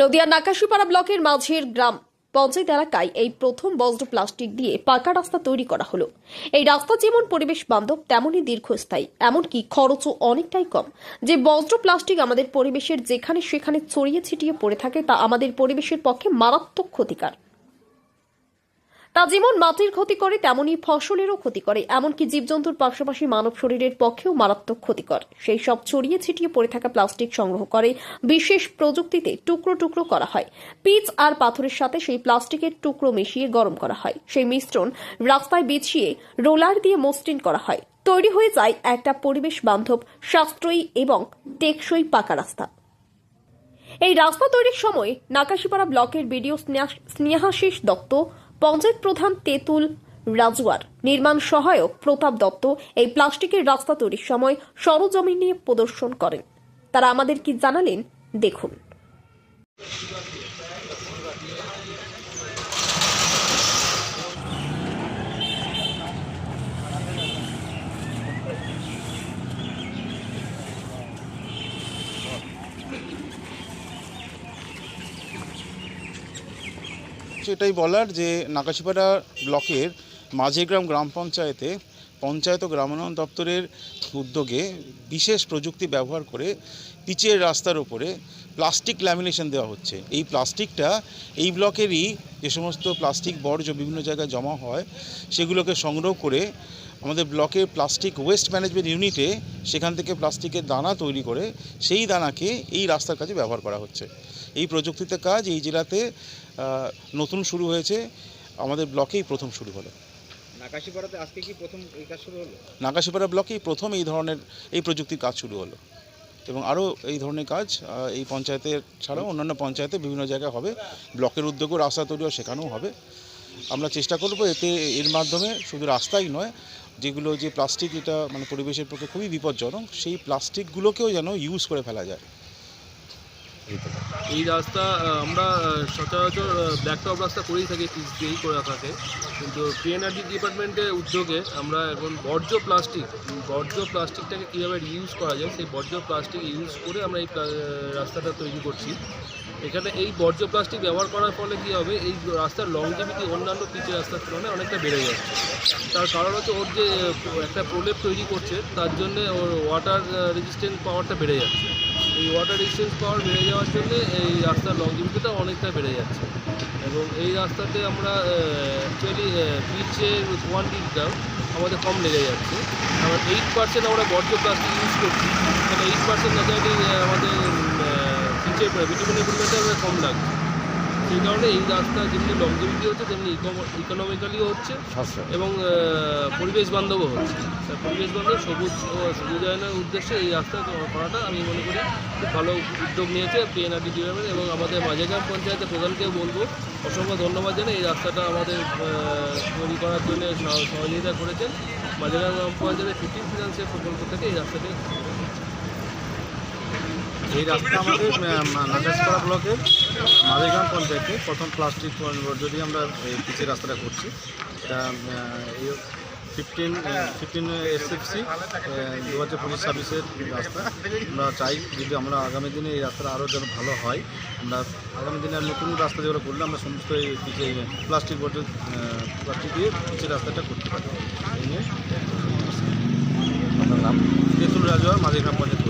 নদিয়ার নাকাশিপাড়া ব্লকের মাঝের গ্রাম পঞ্চায়েত এলাকায় এই প্রথম বজ্র প্লাস্টিক দিয়ে পাকা রাস্তা তৈরি করা হলো। এই রাস্তা যেমন পরিবেশ বান্ধব, তেমনই দীর্ঘস্থায়ী। এমনকি খরচও অনেকটাই কম। যে বজ্র প্লাস্টিক আমাদের পরিবেশের যেখানে সেখানে ছড়িয়ে ছিটিয়ে পড়ে থাকে, তা আমাদের পরিবেশের পক্ষে মারাত্মক ক্ষতিকার। তা যেমন মাটির ক্ষতি করে, তেমনই ফসলেরও ক্ষতি করে। এমনকি জীবজন্তুর পাশাপাশি মানব শরীরের পক্ষেও মারাত্মক ক্ষতিকর সেই সব ছড়িয়ে ছিটিয়ে পড়ে থাকা প্লাস্টিক সংগ্রহ করে। বিশেষ প্রযুক্তিতে টুকরো টুকরো করা হয়। পিচ আর পাথরের সাথে সেই প্লাস্টিকের টুকরো মিশিয়ে গরম করা হয়। সেই মিশ্রণ রাস্তায় বিছিয়ে রোলার দিয়ে মসৃণ করা হয়। তৈরি হয়ে যায় একটা পরিবেশ বান্ধব, সাশ্রয়ী এবং টেকসই পাকা রাস্তা। এই রাস্তা তৈরির সময় নাকাশিপাড়া ব্লকের বিডিও স্নেহা- স্নেহাশিস দত্ত পঞ্চায়েত প্রধান তেঁতুল রাজুয়ার নির্মাণ সহায়ক প্রতাপ দত্ত এই প্লাস্টিকের রাস্তা তৈরির সময় সরজমিন নিয়ে প্রদর্শন করেন। তারা আমাদের কি জানালেন, দেখুন। এটাই বলার যে নাকাশিপাড়া ব্লকের মাঝেগ্রাম গ্রাম পঞ্চায়েতে পঞ্চায়েত ও গ্রামোন্নয়ন দপ্তরের উদ্যোগে বিশেষ প্রযুক্তি ব্যবহার করে পিচের রাস্তার ওপরে প্লাস্টিক ল্যামিনেশন দেওয়া হচ্ছে। এই প্লাস্টিকটা এই ব্লকেরই যে সমস্ত প্লাস্টিক বর্জ্য বিভিন্ন জায়গায় জমা হয়, সেগুলোকে সংগ্রহ করে আমাদের ব্লকের প্লাস্টিক ওয়েস্ট ম্যানেজমেন্ট ইউনিটে সেখান থেকে প্লাস্টিকের দানা তৈরি করে সেই দানাকে এই রাস্তার কাজে ব্যবহার করা হচ্ছে। এই প্রযুক্তিতে কাজ এই জেলাতে নতুন শুরু হয়েছে। আমাদের ব্লকেই প্রথম শুরু হলো। নাকাশিপাড়াতে আজকে কি প্রথম এই কাজ শুরু হলো? নাকাশিপাড়া ব্লকেই প্রথম এই ধরনের এই প্রযুক্তির কাজ শুরু হলো। এবং আরও এই ধরনের কাজ এই পঞ্চায়েতের ছাড়াও অন্যান্য পঞ্চায়েতে বিভিন্ন জায়গায় হবে। ব্লকের উদ্যোগও রাস্তা তৈরিও সেখানেও হবে। আমরা চেষ্টা করব এতে এর মাধ্যমে শুধু রাস্তাই নয় যেগুলো যে প্লাস্টিক এটা মানে পরিবেশের পক্ষে খুবই বিপজ্জনক সেই প্লাস্টিকগুলোকেও যেন ইউজ করে ফেলা যায়। এই রাস্তা আমরা সচরাচর ব্ল্যাক টপ রাস্তা করেই থাকি পিচ দিয়েই করে থাকে কিন্তু পিএনআরডি ডিপার্টমেন্টের উদ্যোগে আমরা এখন বর্জ্য প্লাস্টিক বর্জ্য প্লাস্টিকটাকে কীভাবে ইউজ করা যায়, সেই বর্জ্য প্লাস্টিক ইউজ করে আমরা এই রাস্তাটা তৈরি করছি। এখানে এই বর্জ্য প্লাস্টিক ব্যবহার করার ফলে কী হবে, এই রাস্তার লংজিভিটি অন্যান্য পিচের রাস্তার তুলনায় অনেকটা বেড়ে যাচ্ছে। তার কারণ হচ্ছে ওর যে, একটা প্রলেপ তৈরি করছে, তার জন্যে ওর ওয়াটার রেজিস্ট্যান্ট পাওয়ারটা বেড়ে যাচ্ছে। এই ওয়াটার এক্সচেঞ্জ পাওয়ার বেড়ে যাওয়ার জন্য এই রাস্তার লংজিভিটিটা অনেকটা বেড়ে যাচ্ছে। এবং এই রাস্তাতে আমরা অ্যাকচুয়ালি পিচের কোয়ান্টিটিটাও আমাদের কম লেগে যাচ্ছে। আবার এইট পার্সেন্ট আমরা বর্জ্য প্লাস্টিক ইউজ করছি, তাহলে এইট পার্সেন্ট মেজরিটি আমাদের পিচের ভিটামিনের পরিমাণটা কম লাগছে সেই কারণে এই রাস্তা যেমনি লংজিভিটি হচ্ছে তেমনি ইকোনমিক্যালিও হচ্ছে এবং পরিবেশ বান্ধবও হচ্ছে। পরিবেশ বান্ধব সবুজ সবুজায়নের উদ্দেশ্যে এই রাস্তা করাটা আমি মনে করি খুব ভালো উদ্যোগ নিয়েছে পিএনআরডি ডিপার্টমেন্ট এবং আমাদের মাঝেগ্রাম পঞ্চায়েতের প্রধানকেও বলব অসংখ্য ধন্যবাদ জানাই এই রাস্তাটা আমাদের তৈরি করার জন্য সহযোগিতা করেছেন। মাঝেগ্রাম গ্রাম পঞ্চায়েতের ফিফটিন ফিনান্সিয়াল প্রকল্প থেকে এই রাস্তাটি এই রাস্তা আমাদের নাকাশিপাড়া ব্লকের মাঝেগ্রাম পঞ্চায়েতে প্রথম প্লাস্টিক যদি আমরা, এই পিচের রাস্তাটা করছি, এটা ফিফটিন ফিফটিন এসএফসি দু হাজার পঁচিশ ছাব্বিশের রাস্তা। আমরা চাই যদি আমরা আগামী দিনে এই রাস্তাটা আরও যেন ভালো হয়, আমরা আগামী দিনে নতুন রাস্তা যেগুলো করলে আমরা সমস্ত এই প্লাস্টিক বর্জ্য প্লাস্টিক দিয়ে পিচের রাস্তাটা করতে পারি। এই নিয়ে আপনার নাম তেঁতুল রাজুয়ার মাঝেগ্রাম পঞ্চায়েত